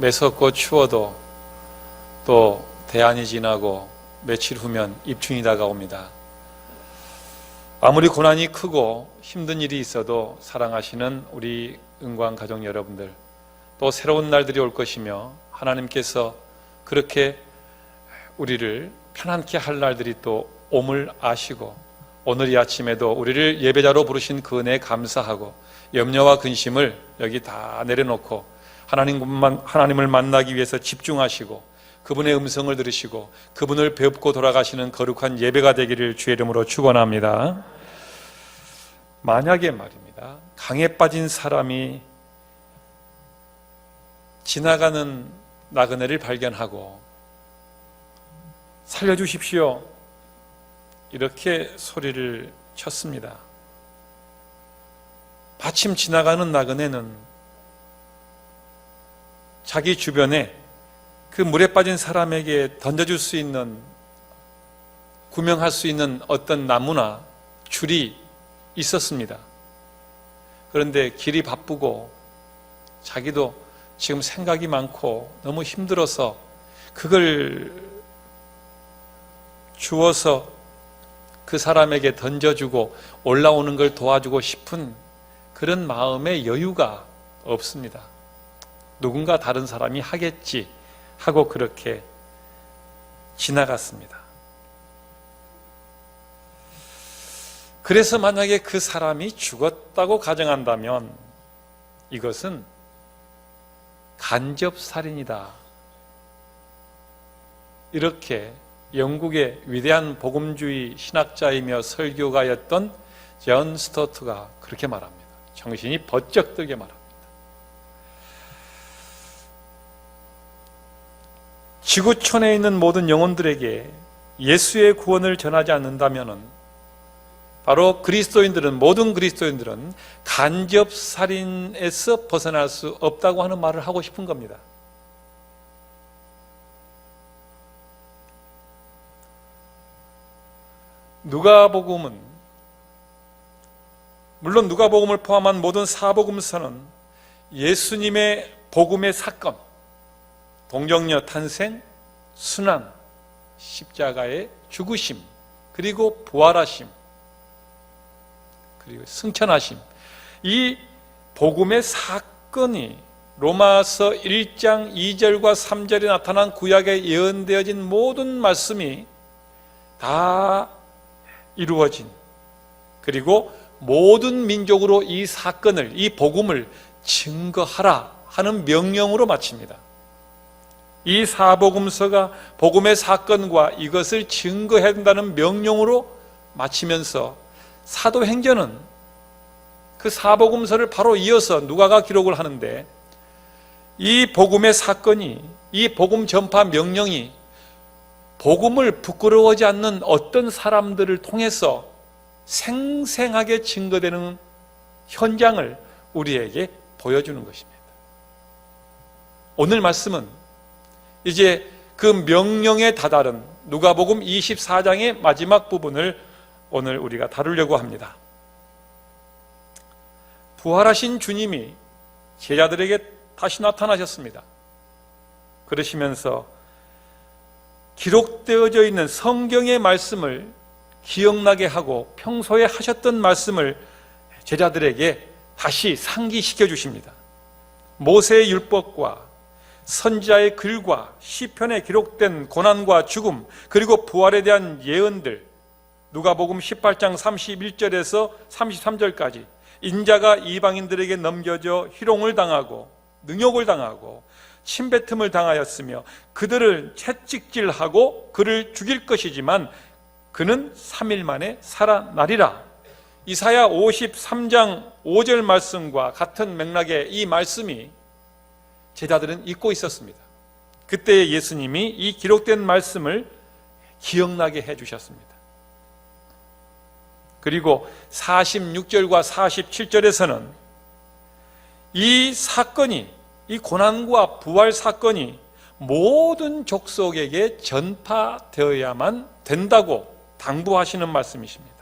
매섭고 추워도 또 대안이 지나고 며칠 후면 입춘이 다가옵니다. 아무리 고난이 크고 힘든 일이 있어도 사랑하시는 우리 은광 가족 여러분들 또 새로운 날들이 올 것이며 하나님께서 그렇게 우리를 편안케 할 날들이 또 옴을 아시고 오늘 이 아침에도 우리를 예배자로 부르신 그 은혜에 감사하고 염려와 근심을 여기 다 내려놓고 하나님만, 하나님을 만나기 위해서 집중하시고 그분의 음성을 들으시고 그분을 배웁고 돌아가시는 거룩한 예배가 되기를 주의 이름으로 축원합니다. 만약에 말입니다. 강에 빠진 사람이 지나가는 나그네를 발견하고 살려주십시오. 이렇게 소리를 쳤습니다. 마침 지나가는 나그네는 자기 주변에 그 물에 빠진 사람에게 던져줄 수 있는 구명할 수 있는 어떤 나무나 줄이 있었습니다. 그런데 길이 바쁘고 자기도 지금 생각이 많고 너무 힘들어서 그걸 주어서 그 사람에게 던져주고 올라오는 걸 도와주고 싶은 그런 마음의 여유가 없습니다. 누군가 다른 사람이 하겠지 하고 그렇게 지나갔습니다. 그래서 만약에 그 사람이 죽었다고 가정한다면 이것은 간접살인이다. 이렇게 영국의 위대한 복음주의 신학자이며 설교가였던 존 스토트가 그렇게 말합니다. 정신이 번쩍 들게 말합니다. 지구촌에 있는 모든 영혼들에게 예수의 구원을 전하지 않는다면 바로 그리스도인들은 모든 그리스도인들은 간접 살인에서 벗어날 수 없다고 하는 말을 하고 싶은 겁니다. 누가복음은 물론 누가복음을 포함한 모든 사복음서는 예수님의 복음의 사건, 동정녀 탄생, 순환, 십자가의 죽으심, 그리고 부활하심, 그리고 승천하심. 이 복음의 사건이 로마서 1장 2절과 3절에 나타난 구약에 예언되어진 모든 말씀이 다 이루어진 그리고 모든 민족으로 이 사건을 이 복음을 증거하라 하는 명령으로 마칩니다. 이 사복음서가 복음의 사건과 이것을 증거해야 된다는 명령으로 마치면서 사도행전은 그 사복음서를 바로 이어서 누가가 기록을 하는데 이 복음의 사건이 이 복음 전파 명령이 복음을 부끄러워하지 않는 어떤 사람들을 통해서 생생하게 증거되는 현장을 우리에게 보여주는 것입니다. 오늘 말씀은 이제 그 명령에 다다른 누가복음 24장의 마지막 부분을 오늘 우리가 다루려고 합니다. 부활하신 주님이 제자들에게 다시 나타나셨습니다. 그러시면서 기록되어져 있는 성경의 말씀을 기억나게 하고 평소에 하셨던 말씀을 제자들에게 다시 상기시켜 주십니다. 모세의 율법과 선지자의 글과 시편에 기록된 고난과 죽음 그리고 부활에 대한 예언들 누가복음 18장 31절에서 33절까지 인자가 이방인들에게 넘겨져 희롱을 당하고 능욕을 당하고 침뱉음을 당하였으며 그들을 채찍질하고 그를 죽일 것이지만 그는 3일 만에 살아나리라. 이사야 53장 5절 말씀과 같은 맥락의 이 말씀이 제자들은 잊고 있었습니다. 그때 예수님이 이 기록된 말씀을 기억나게 해 주셨습니다. 그리고 46절과 47절에서는 이 사건이 이 고난과 부활 사건이 모든 족속에게 전파되어야만 된다고 당부하시는 말씀이십니다.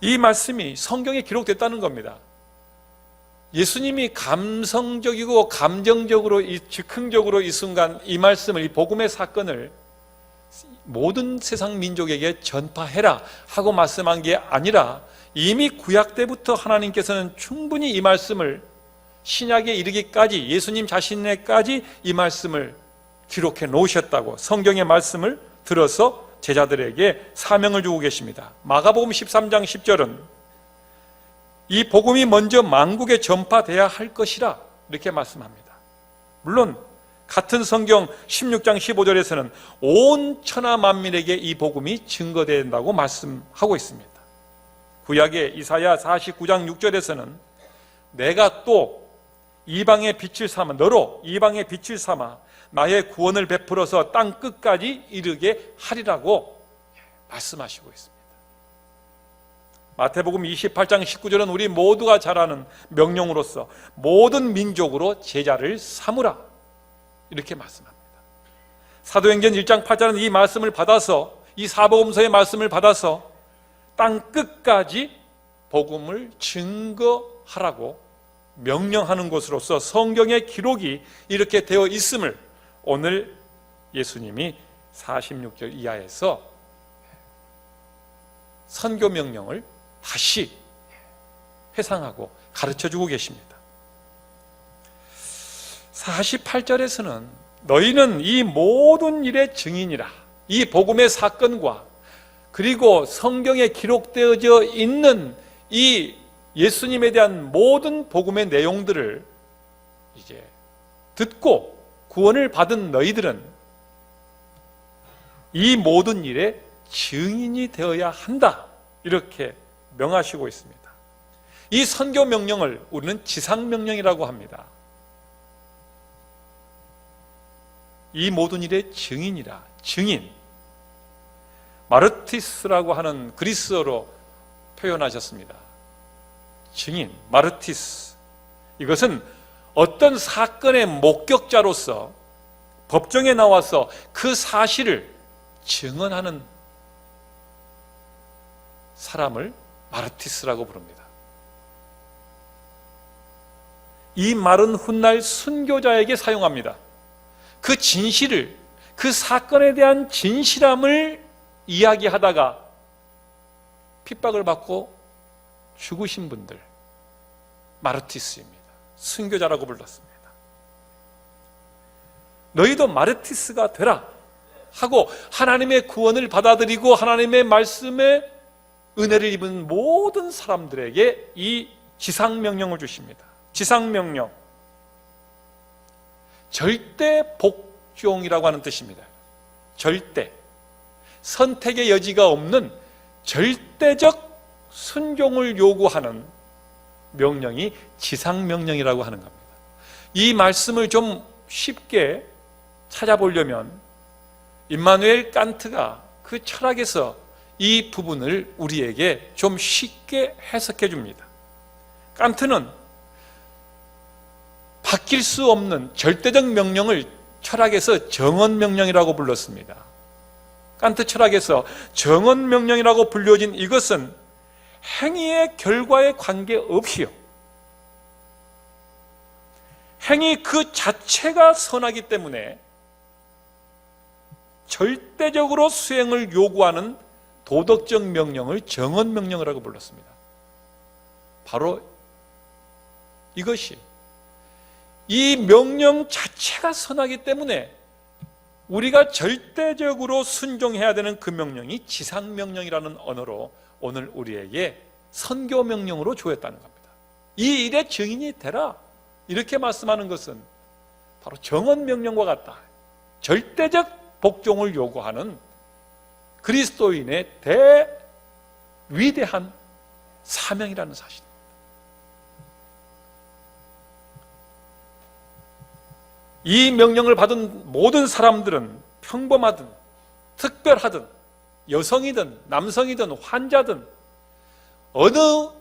이 말씀이 성경에 기록됐다는 겁니다. 예수님이 감성적이고 감정적으로 이 즉흥적으로 이 순간 이 말씀을 이 복음의 사건을 모든 세상 민족에게 전파해라 하고 말씀한 게 아니라 이미 구약 때부터 하나님께서는 충분히 이 말씀을 신약에 이르기까지 예수님 자신에까지 이 말씀을 기록해 놓으셨다고 성경의 말씀을 들어서 제자들에게 사명을 주고 계십니다. 마가복음 13장 10절은 이 복음이 먼저 만국에 전파돼야 할 것이라 이렇게 말씀합니다. 물론 같은 성경 16장 15절에서는 온 천하 만민에게 이 복음이 증거된다고 말씀하고 있습니다. 구약의 이사야 49장 6절에서는 내가 또 이방의 빛을 삼아 너로 이방의 빛을 삼아 나의 구원을 베풀어서 땅 끝까지 이르게 하리라고 말씀하시고 있습니다. 마태복음 28장 19절은 우리 모두가 잘 아는 명령으로서 모든 민족으로 제자를 삼으라 이렇게 말씀합니다. 사도행전 1장 8절은 이 말씀을 받아서 이 사복음서의 말씀을 받아서 땅 끝까지 복음을 증거하라고 명령하는 것으로서 성경의 기록이 이렇게 되어 있음을 오늘 예수님이 46절 이하에서 선교 명령을 다시 회상하고 가르쳐 주고 계십니다. 48절에서는 너희는 이 모든 일의 증인이라. 이 복음의 사건과 그리고 성경에 기록되어져 있는 이 예수님에 대한 모든 복음의 내용들을 이제 듣고 구원을 받은 너희들은 이 모든 일의 증인이 되어야 한다. 이렇게 명하시고 있습니다. 이 선교 명령을 우리는 지상 명령이라고 합니다. 이 모든 일의 증인이라 증인 마르티스라고 하는 그리스어로 표현하셨습니다. 증인 마르티스 이것은 어떤 사건의 목격자로서 법정에 나와서 그 사실을 증언하는 사람을 마르티스라고 부릅니다. 이 말은 훗날 순교자에게 사용합니다. 그 진실을, 그 사건에 대한 진실함을 이야기하다가 핍박을 받고 죽으신 분들, 마르티스입니다. 순교자라고 불렀습니다. 너희도 마르티스가 되라 하고 하나님의 구원을 받아들이고 하나님의 말씀에 은혜를 입은 모든 사람들에게 이 지상명령을 주십니다. 지상명령. 절대 복종이라고 하는 뜻입니다. 절대. 선택의 여지가 없는 절대적 순종을 요구하는 명령이 지상명령이라고 하는 겁니다. 이 말씀을 좀 쉽게 찾아보려면 임마누엘 칸트가 그 철학에서 이 부분을 우리에게 좀 쉽게 해석해 줍니다. 칸트는 바뀔 수 없는 절대적 명령을 철학에서 정언 명령이라고 불렀습니다. 칸트 철학에서 정언 명령이라고 불려진 이것은 행위의 결과에 관계없이요. 행위 그 자체가 선하기 때문에 절대적으로 수행을 요구하는 도덕적 명령을 정언 명령이라고 불렀습니다. 바로 이것이 이 명령 자체가 선하기 때문에 우리가 절대적으로 순종해야 되는 그 명령이 지상 명령이라는 언어로 오늘 우리에게 선교 명령으로 주었다는 겁니다. 이 일의 증인이 되라 이렇게 말씀하는 것은 바로 정언 명령과 같다. 절대적 복종을 요구하는 그리스도인의 대 위대한 사명이라는 사실입니다. 이 명령을 받은 모든 사람들은 평범하든 특별하든 여성이든 남성이든 환자든 어느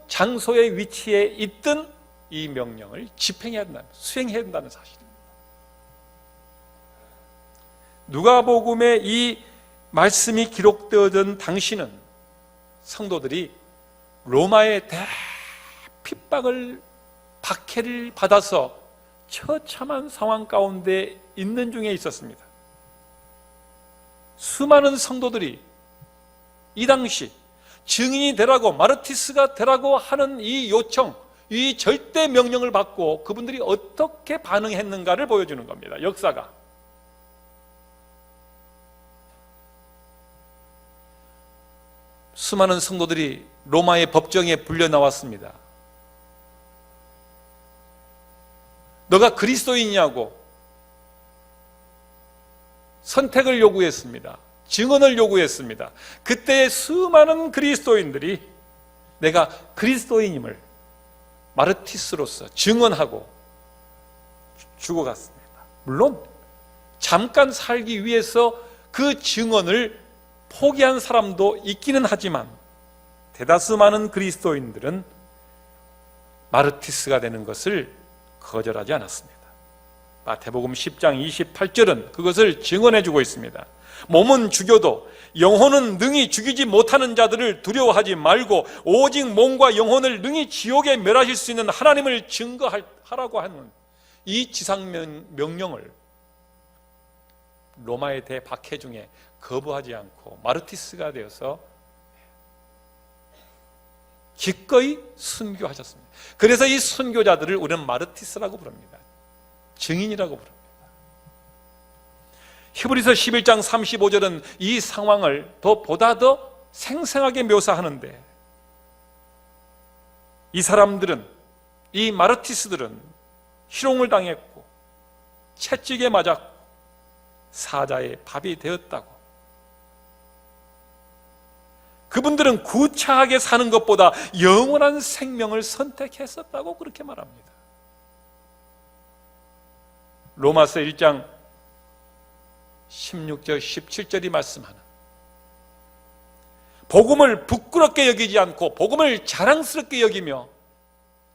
장소의 위치에 있든 이 명령을 집행해야 된다, 수행해야 된다는 사실입니다. 누가복음의 이 말씀이 기록되어진 당시는 성도들이 로마의 대핍박을 박해를 받아서 처참한 상황 가운데 있는 중에 있었습니다. 수많은 성도들이 이 당시 증인이 되라고 마르티스가 되라고 하는 이 요청, 이 절대 명령을 받고 그분들이 어떻게 반응했는가를 보여주는 겁니다. 역사가. 수많은 성도들이 로마의 법정에 불려 나왔습니다. 너가 그리스도인이냐고 선택을 요구했습니다. 증언을 요구했습니다. 그때 수많은 그리스도인들이 내가 그리스도인임을 마르티스로서 증언하고 죽어갔습니다. 물론 잠깐 살기 위해서 그 증언을 포기한 사람도 있기는 하지만 대다수 많은 그리스도인들은 마르티스가 되는 것을 거절하지 않았습니다. 마태복음 10장 28절은 그것을 증언해 주고 있습니다. 몸은 죽여도 영혼은 능히 죽이지 못하는 자들을 두려워하지 말고 오직 몸과 영혼을 능히 지옥에 멸하실 수 있는 하나님을 증거하라고 하는 이 지상 명령을 로마의 대박해 중에 거부하지 않고 마르티스가 되어서 기꺼이 순교하셨습니다. 그래서 이 순교자들을 우리는 마르티스라고 부릅니다. 증인이라고 부릅니다. 히브리서 11장 35절은 이 상황을 더 보다 더 생생하게 묘사하는데 이 사람들은 이 마르티스들은 희롱을 당했고 채찍에 맞았고 사자의 밥이 되었다고 그분들은 구차하게 사는 것보다 영원한 생명을 선택했었다고 그렇게 말합니다. 로마서 1장 16절 17절이 말씀하는 복음을 부끄럽게 여기지 않고 복음을 자랑스럽게 여기며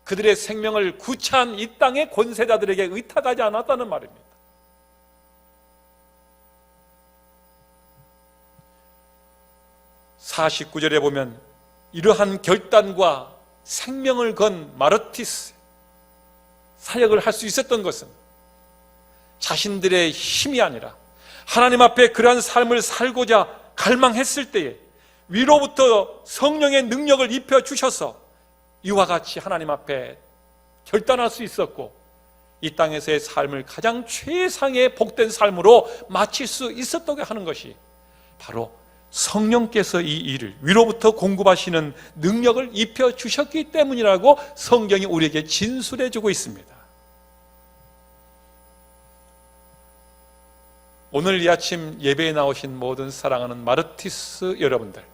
그들의 생명을 구차한 이 땅의 권세자들에게 의탁하지 않았다는 말입니다. (49절에) 보면 이러한 결단과 생명을 건 마르티스 사역을 할 수 있었던 것은 자신들의 힘이 아니라 하나님 앞에 그러한 삶을 살고자 갈망했을 때에 위로부터 성령의 능력을 입혀 주셔서 이와 같이 하나님 앞에 결단할 수 있었고 이 땅에서의 삶을 가장 최상의 복된 삶으로 마칠 수 있었다고 하는 것이 바로 성령께서 이 일을 위로부터 공급하시는 능력을 입혀 주셨기 때문이라고 성경이 우리에게 진술해 주고 있습니다. 오늘 이 아침 예배에 나오신 모든 사랑하는 마르티스 여러분들.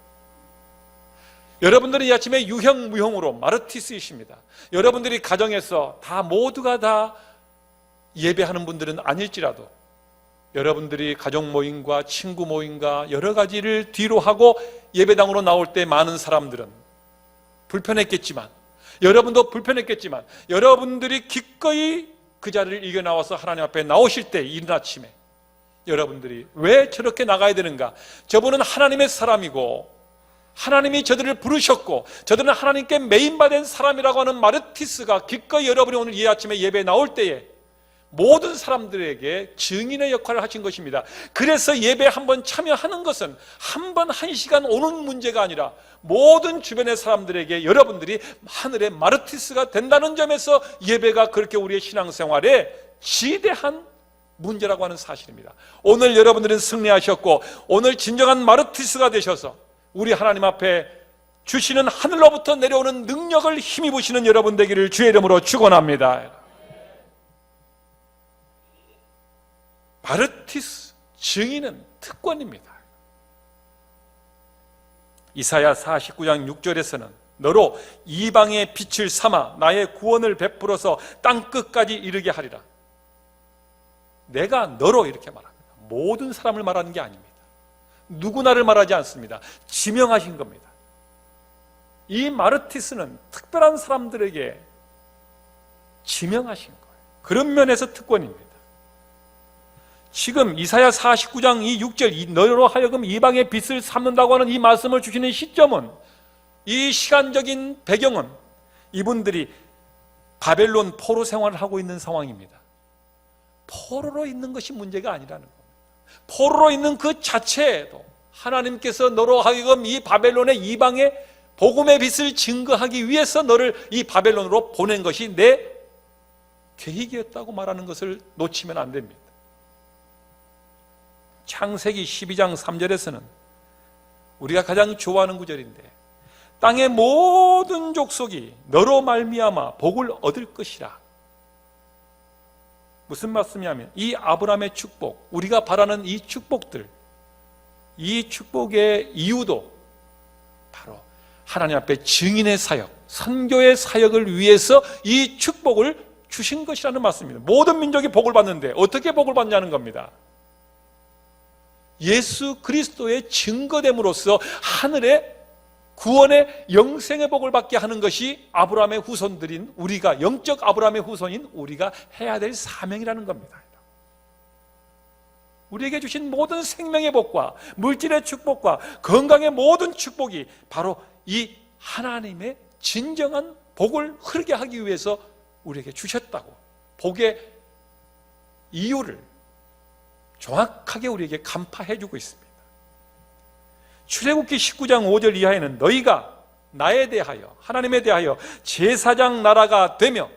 여러분들은 이 아침에 유형 무형으로 마르티스이십니다. 여러분들이 가정에서 다 모두가 다 예배하는 분들은 아닐지라도 여러분들이 가족 모임과 친구 모임과 여러 가지를 뒤로 하고 예배당으로 나올 때 많은 사람들은 불편했겠지만 여러분도 불편했겠지만 여러분들이 기꺼이 그 자리를 이겨 나와서 하나님 앞에 나오실 때 이른 아침에 여러분들이 왜 저렇게 나가야 되는가? 저분은 하나님의 사람이고 하나님이 저들을 부르셨고 저들은 하나님께 메인받은 사람이라고 하는 마르티스가 기꺼이 여러분이 오늘 이 아침에 예배에 나올 때에 모든 사람들에게 증인의 역할을 하신 것입니다. 그래서 예배 한번 참여하는 것은 한 번 한 시간 오는 문제가 아니라 모든 주변의 사람들에게 여러분들이 하늘의 마르티스가 된다는 점에서 예배가 그렇게 우리의 신앙생활에 지대한 문제라고 하는 사실입니다. 오늘 여러분들은 승리하셨고 오늘 진정한 마르티스가 되셔서 우리 하나님 앞에 주시는 하늘로부터 내려오는 능력을 힘입으시는 여러분 되기를 주의 이름으로 축원합니다. 마르티스 증인은 특권입니다. 이사야 49장 6절에서는 너로 이방의 빛을 삼아 나의 구원을 베풀어서 땅 끝까지 이르게 하리라. 내가 너로 이렇게 말합니다. 모든 사람을 말하는 게 아닙니다. 누구나를 말하지 않습니다. 지명하신 겁니다. 이 마르티스는 특별한 사람들에게 지명하신 거예요. 그런 면에서 특권입니다. 지금 이사야 49장 이 6절 너로 하여금 이방의 빛을 삼는다고 하는 이 말씀을 주시는 시점은 이 시간적인 배경은 이분들이 바벨론 포로 생활을 하고 있는 상황입니다. 포로로 있는 것이 문제가 아니라는 겁니다. 포로로 있는 그 자체에도 하나님께서 너로 하여금 이 바벨론의 이방의 복음의 빛을 증거하기 위해서 너를 이 바벨론으로 보낸 것이 내 계획이었다고 말하는 것을 놓치면 안 됩니다. 창세기 12장 3절에서는 우리가 가장 좋아하는 구절인데 땅의 모든 족속이 너로 말미암아 복을 얻을 것이라. 무슨 말씀이냐면 이 아브라함의 축복, 우리가 바라는 이 축복들, 이 축복의 이유도 바로 하나님 앞에 증인의 사역, 선교의 사역을 위해서 이 축복을 주신 것이라는 말씀입니다. 모든 민족이 복을 받는데 어떻게 복을 받냐는 겁니다. 예수 그리스도의 증거됨으로써 하늘의 구원의 영생의 복을 받게 하는 것이 아브라함의 후손들인 우리가 영적 아브라함의 후손인 우리가 해야 될 사명이라는 겁니다. 우리에게 주신 모든 생명의 복과 물질의 축복과 건강의 모든 축복이 바로 이 하나님의 진정한 복을 흐르게 하기 위해서 우리에게 주셨다고 복의 이유를 정확하게 우리에게 간파해 주고 있습니다. 출애굽기 19장 5절 이하에는 너희가 나에 대하여 하나님에 대하여 제사장 나라가 되며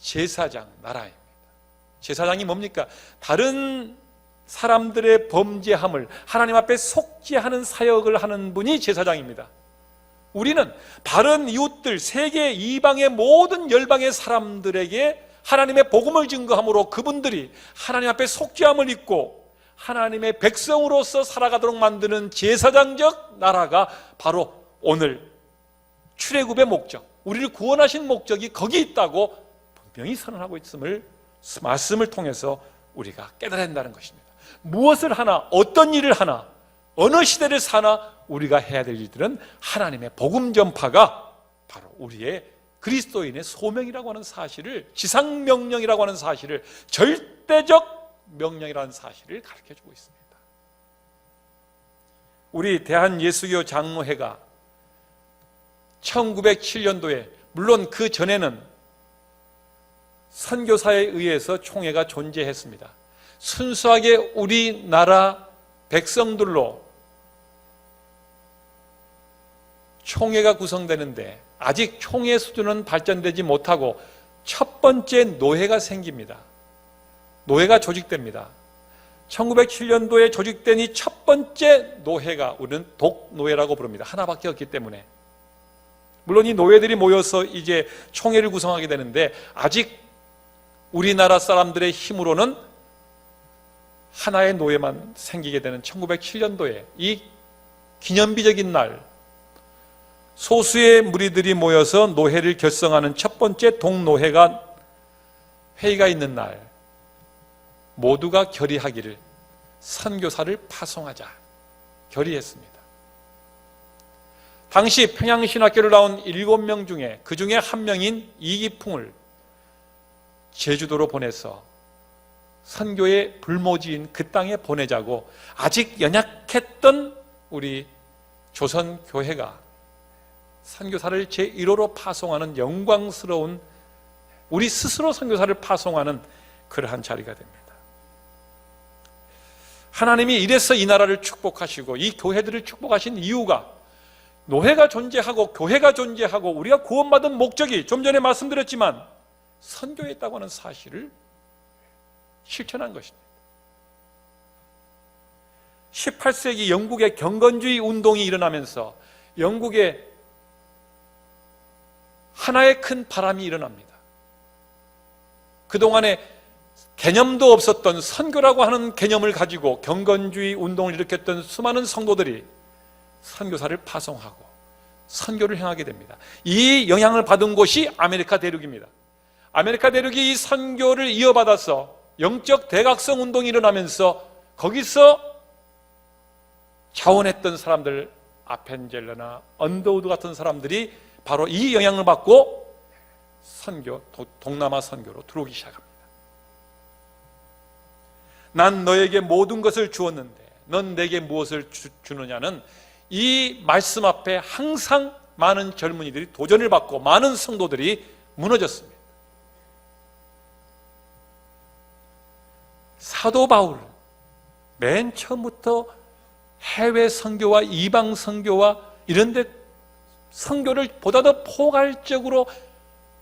제사장 나라입니다. 제사장이 뭡니까? 다른 사람들의 범죄함을 하나님 앞에 속죄하는 사역을 하는 분이 제사장입니다. 우리는 다른 이웃들 세계 이방의 모든 열방의 사람들에게 하나님의 복음을 증거함으로 그분들이 하나님 앞에 속죄함을 입고 하나님의 백성으로서 살아가도록 만드는 제사장적 나라가 바로 오늘 출애굽의 목적, 우리를 구원하신 목적이 거기 있다고 분명히 선언하고 있음을 말씀을 통해서 우리가 깨달아야 한다는 것입니다. 무엇을 하나, 어떤 일을 하나, 어느 시대를 사나 우리가 해야 될 일들은 하나님의 복음 전파가 바로 우리의 그리스도인의 소명이라고 하는 사실을 지상명령이라고 하는 사실을 절대적 명령이라는 사실을 가르쳐 주고 있습니다. 우리 대한예수교 장로회가 1907년도에 물론 그 전에는 선교사에 의해서 총회가 존재했습니다. 순수하게 우리나라 백성들로 총회가 구성되는데 아직 총회 수준은 발전되지 못하고 첫 번째 노회가 생깁니다. 노회가 조직됩니다. 1907년도에 조직된 이 첫 번째 노회가 우리는 독노회라고 부릅니다. 하나밖에 없기 때문에. 물론 이 노회들이 모여서 이제 총회를 구성하게 되는데 아직 우리나라 사람들의 힘으로는 하나의 노예만 생기게 되는 1907년도에 이 기념비적인 날 소수의 무리들이 모여서 노회를 결성하는 첫 번째 동노회가 회의가 있는 날 모두가 결의하기를 선교사를 파송하자 결의했습니다. 당시 평양신학교를 나온 일곱 명 중에 그 중에 한 명인 이기풍을 제주도로 보내서 선교의 불모지인 그 땅에 보내자고 아직 연약했던 우리 조선 교회가 선교사를 제1호로 파송하는 영광스러운 우리 스스로 선교사를 파송하는 그러한 자리가 됩니다. 하나님이 이래서 이 나라를 축복하시고 이 교회들을 축복하신 이유가 노회가 존재하고 교회가 존재하고 우리가 구원받은 목적이 좀 전에 말씀드렸지만 선교했다고 하는 사실을 실천한 것입니다. 18세기 영국의 경건주의 운동이 일어나면서 영국에 하나의 큰 바람이 일어납니다. 그동안에 개념도 없었던 선교라고 하는 개념을 가지고 경건주의 운동을 일으켰던 수많은 성도들이 선교사를 파송하고 선교를 행하게 됩니다. 이 영향을 받은 곳이 아메리카 대륙입니다. 아메리카 대륙이 이 선교를 이어받아서 영적 대각성 운동이 일어나면서 거기서 자원했던 사람들 아펜젤러나 언더우드 같은 사람들이 바로 이 영향을 받고 선교 동남아 선교로 들어오기 시작합니다. 난 너에게 모든 것을 주었는데 넌 내게 무엇을 주, 주느냐는 이 말씀 앞에 항상 많은 젊은이들이 도전을 받고 많은 성도들이 무너졌습니다. 사도 바울 맨 처음부터 해외 선교와 이방 선교와 이런 데 선교를 보다 더 포괄적으로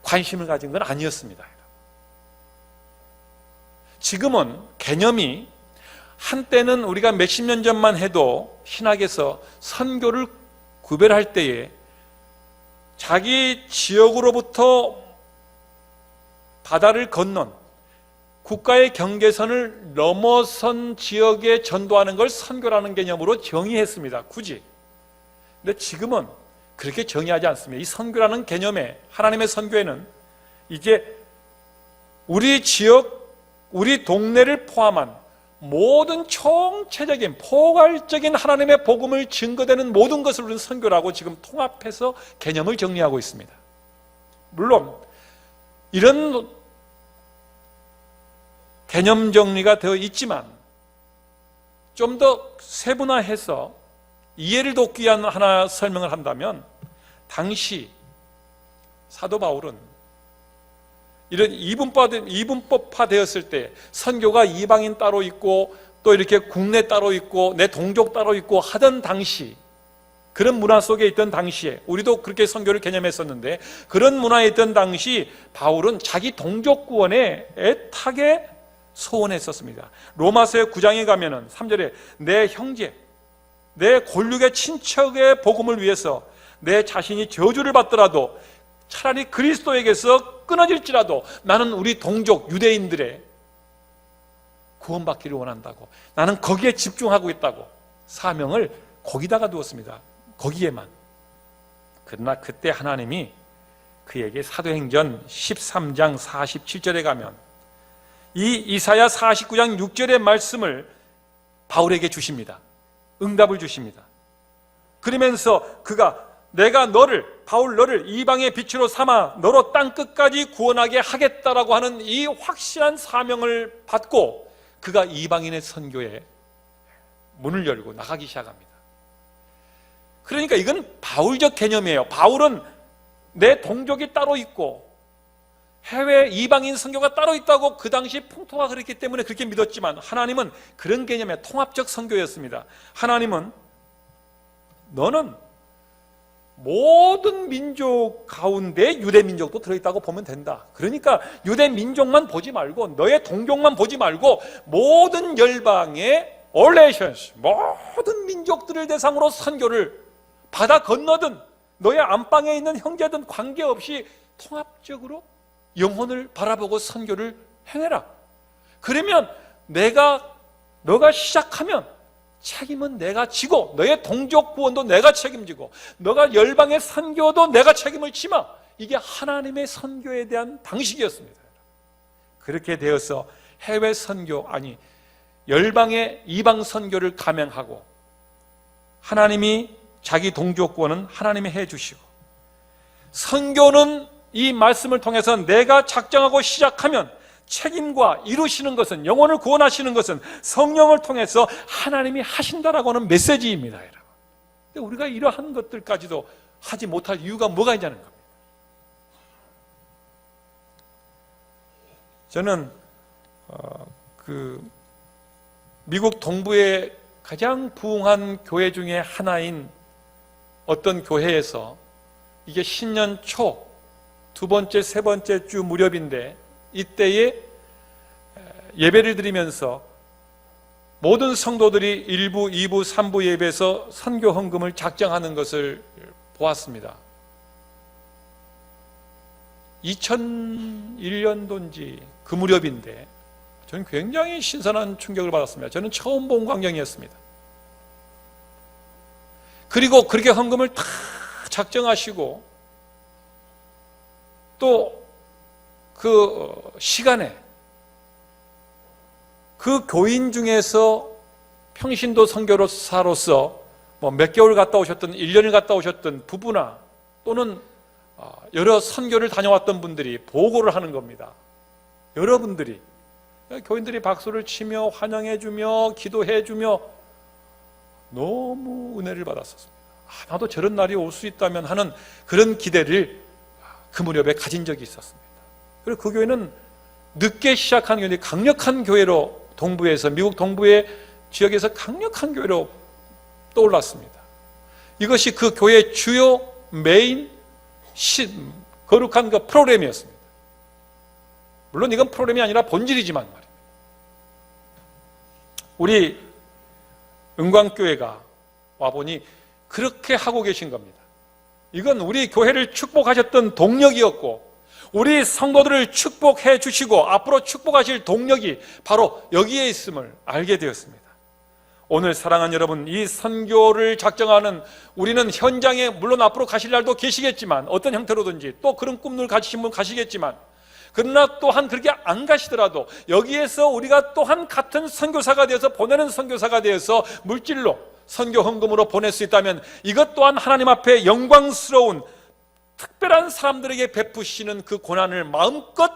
관심을 가진 건 아니었습니다. 지금은 개념이 한때는 우리가 몇십 년 전만 해도 신학에서 선교를 구별할 때에 자기 지역으로부터 바다를 건넌 국가의 경계선을 넘어선 지역에 전도하는 걸 선교라는 개념으로 정의했습니다. 굳이. 근데 지금은 그렇게 정의하지 않습니다. 이 선교라는 개념에 하나님의 선교에는 이제 우리 지역, 우리 동네를 포함한 모든 총체적인 포괄적인 하나님의 복음을 증거되는 모든 것을 우리는 선교라고 지금 통합해서 개념을 정리하고 있습니다. 물론 이런 개념 정리가 되어 있지만 좀 더 세분화해서 이해를 돕기 위한 하나 설명을 한다면 당시 사도 바울은 이런 이분법, 이분법화 되었을 때 선교가 이방인 따로 있고 또 이렇게 국내 따로 있고 내 동족 따로 있고 하던 당시 그런 문화 속에 있던 당시에 우리도 그렇게 선교를 개념했었는데 그런 문화에 있던 당시 바울은 자기 동족 구원에 애타게 소원했었습니다. 로마서의 9장에 가면은 3절에 내 형제, 내 골육의 친척의 복음을 위해서 내 자신이 저주를 받더라도 차라리 그리스도에게서 끊어질지라도 나는 우리 동족 유대인들의 구원받기를 원한다고 나는 거기에 집중하고 있다고 사명을 거기다가 두었습니다. 거기에만. 그러나 그때 하나님이 그에게 사도행전 13장 47절에 가면 이 이사야 49장 6절의 말씀을 바울에게 주십니다. 응답을 주십니다. 그러면서 그가 내가 너를 바울 너를 이방의 빛으로 삼아 너로 땅 끝까지 구원하게 하겠다라고 하는 이 확실한 사명을 받고 그가 이방인의 선교에 문을 열고 나가기 시작합니다. 그러니까 이건 바울적 개념이에요. 바울은 내 동족이 따로 있고 해외 이방인 선교가 따로 있다고 그 당시 풍토가 그랬기 때문에 그렇게 믿었지만 하나님은 그런 개념의 통합적 선교였습니다. 하나님은 너는 모든 민족 가운데 유대 민족도 들어있다고 보면 된다. 그러니까 유대 민족만 보지 말고 너의 동족만 보지 말고 모든 열방의 올레이션스 모든 민족들을 대상으로 선교를 바다 건너든 너의 안방에 있는 형제든 관계없이 통합적으로 영혼을 바라보고 선교를 행해라. 그러면 내가 너가 시작하면 책임은 내가 지고 너의 동족 구원도 내가 책임지고 너가 열방의 선교도 내가 책임을 지마. 이게 하나님의 선교에 대한 방식이었습니다. 그렇게 되어서 해외 선교 아니 열방의 이방 선교를 감행하고 하나님이 자기 동족 구원은 하나님이 해 주시고 선교는 이 말씀을 통해서 내가 작정하고 시작하면 책임과 이루시는 것은 영혼을 구원하시는 것은 성령을 통해서 하나님이 하신다라고 하는 메시지입니다, 여러분. 근데 우리가 이러한 것들까지도 하지 못할 이유가 뭐가 있냐는 겁니다. 저는 어, 그 미국 동부의 가장 부흥한 교회 중에 하나인 어떤 교회에서 이게 신년 초 두 번째, 세 번째 주 무렵인데 이때에 예배를 드리면서 모든 성도들이 1부, 2부, 3부 예배에서 선교 헌금을 작정하는 것을 보았습니다. 2001년도인지 그 무렵인데 저는 굉장히 신선한 충격을 받았습니다. 저는 처음 본 광경이었습니다. 그리고 그렇게 헌금을 다 작정하시고 또 그 시간에 그 교인 중에서 평신도 선교사로서 뭐 몇 개월 갔다 오셨던 1년을 갔다 오셨던 부부나 또는 어, 여러 선교를 다녀왔던 분들이 보고를 하는 겁니다. 여러분들이 교인들이 박수를 치며 환영해 주며 기도해 주며 너무 은혜를 받았었습니다. 아, 나도 저런 날이 올 수 있다면 하는 그런 기대를 그 무렵에 가진 적이 있었습니다. 그리고 그 교회는 늦게 시작한 교회인데 강력한 교회로 동부에서 미국 동부의 지역에서 강력한 교회로 떠올랐습니다. 이것이 그 교회의 주요 메인 시, 거룩한 그 프로그램이었습니다. 물론 이건 프로그램이 아니라 본질이지만 말입니다. 우리 은광교회가 와보니 그렇게 하고 계신 겁니다. 이건 우리 교회를 축복하셨던 동력이었고 우리 성도들을 축복해 주시고 앞으로 축복하실 동력이 바로 여기에 있음을 알게 되었습니다. 오늘 사랑하는 여러분, 이 선교를 작정하는 우리는 현장에 물론 앞으로 가실 날도 계시겠지만 어떤 형태로든지 또 그런 꿈을 가지신 분 가시겠지만 그러나 또한 그렇게 안 가시더라도 여기에서 우리가 또한 같은 선교사가 되어서 보내는 선교사가 되어서 물질로 선교 헌금으로 보낼 수 있다면 이것 또한 하나님 앞에 영광스러운 특별한 사람들에게 베푸시는 그 고난을 마음껏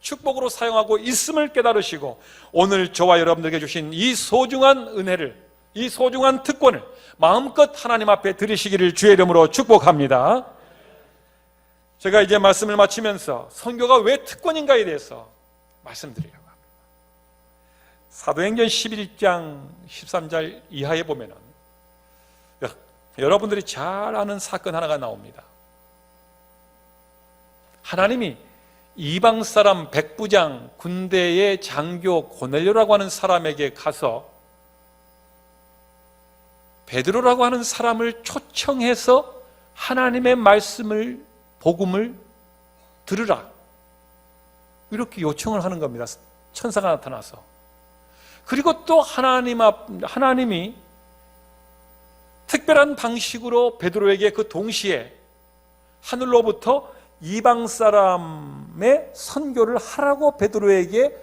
축복으로 사용하고 있음을 깨달으시고 오늘 저와 여러분들에게 주신 이 소중한 은혜를 이 소중한 특권을 마음껏 하나님 앞에 드리시기를 주의 이름으로 축복합니다. 제가 이제 말씀을 마치면서 선교가 왜 특권인가에 대해서 말씀드리려고 합니다. 사도행전 11장 13절 이하에 보면은 여러분들이 잘 아는 사건 하나가 나옵니다. 하나님이 이방 사람 백부장 군대의 장교 고넬료라고 하는 사람에게 가서 베드로라고 하는 사람을 초청해서 하나님의 말씀을 복음을 들으라 이렇게 요청을 하는 겁니다. 천사가 나타나서 그리고 또 하나님 앞 하나님이 특별한 방식으로 베드로에게 그 동시에 하늘로부터 이방 사람의 선교를 하라고 베드로에게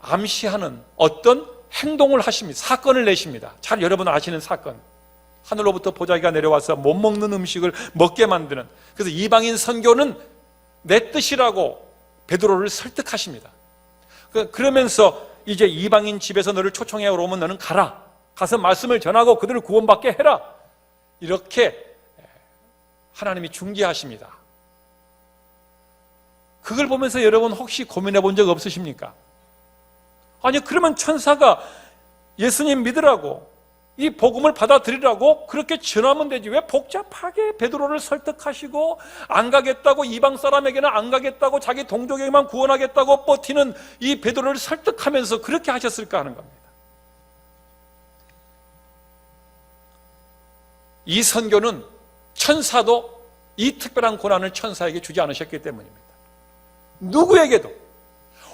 암시하는 어떤 행동을 하십니다. 사건을 내십니다. 잘 여러분 아시는 사건. 하늘로부터 보자기가 내려와서 못 먹는 음식을 먹게 만드는 그래서 이방인 선교는 내 뜻이라고 베드로를 설득하십니다. 그- 그러면서 이제 이방인 집에서 너를 초청해 오면 너는 가라. 가서 말씀을 전하고 그들을 구원받게 해라. 이렇게 하나님이 중개하십니다. 그걸 보면서 여러분 혹시 고민해 본 적 없으십니까? 아니, 그러면 천사가 예수님 믿으라고 이 복음을 받아들이라고 그렇게 전하면 되지. 왜 복잡하게 베드로를 설득하시고 안 가겠다고 이방 사람에게는 안 가겠다고 자기 동족에게만 구원하겠다고 버티는 이 베드로를 설득하면서 그렇게 하셨을까 하는 겁니다. 이 선교는 천사도 이 특별한 고난을 천사에게 주지 않으셨기 때문입니다. 누구에게도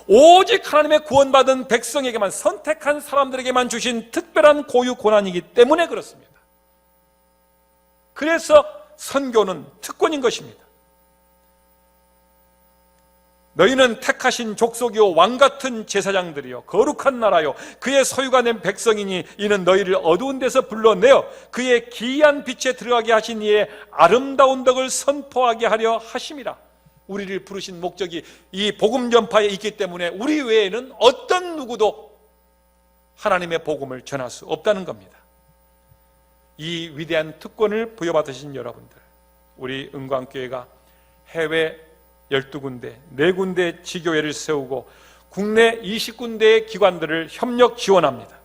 오직 하나님의 구원받은 백성에게만 선택한 사람들에게만 주신 특별한 고유 고난이기 때문에 그렇습니다. 그래서 선교는 특권인 것입니다. 너희는 택하신 족속이요 왕 같은 제사장들이요 거룩한 나라요 그의 소유가 된 백성이니 이는 너희를 어두운 데서 불러내어 그의 기이한 빛에 들어가게 하신 이의 아름다운 덕을 선포하게 하려 하심이라 우리를 부르신 목적이 이 복음 전파에 있기 때문에 우리 외에는 어떤 누구도 하나님의 복음을 전할 수 없다는 겁니다. 이 위대한 특권을 부여받으신 여러분들, 우리 은광교회가 해외 12군데, 4군데 지교회를 세우고 국내 20군데의 기관들을 협력 지원합니다.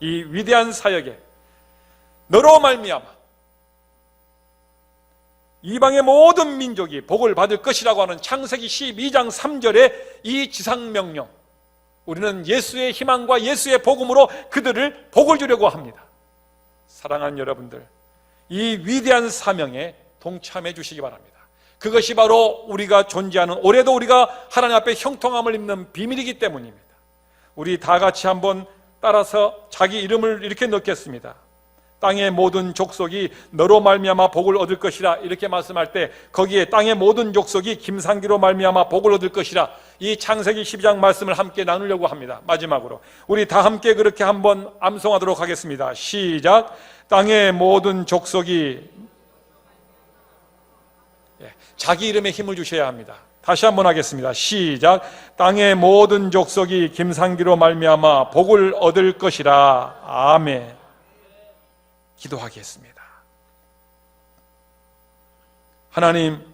이 위대한 사역에 너로 말미암아 이방의 모든 민족이 복을 받을 것이라고 하는 창세기 12장 3절의 이 지상명령. 우리는 예수의 희망과 예수의 복음으로 그들을 복을 주려고 합니다. 사랑하는 여러분들, 이 위대한 사명에 동참해 주시기 바랍니다. 그것이 바로 우리가 존재하는 올해도 우리가 하나님 앞에 형통함을 입는 비밀이기 때문입니다. 우리 다 같이 한번 따라서 자기 이름을 이렇게 넣겠습니다. 땅의 모든 족속이 너로 말미암아 복을 얻을 것이라 이렇게 말씀할 때 거기에 땅의 모든 족속이 김상기로 말미암아 복을 얻을 것이라 이 창세기 12장 말씀을 함께 나누려고 합니다. 마지막으로 우리 다 함께 그렇게 한번 암송하도록 하겠습니다. 시작. 땅의 모든 족속이 예, 자기 이름에 힘을 주셔야 합니다. 다시 한번 하겠습니다. 시작. 땅의 모든 족속이 김상기로 말미암아 복을 얻을 것이라. 아멘. 기도하겠습니다. 하나님,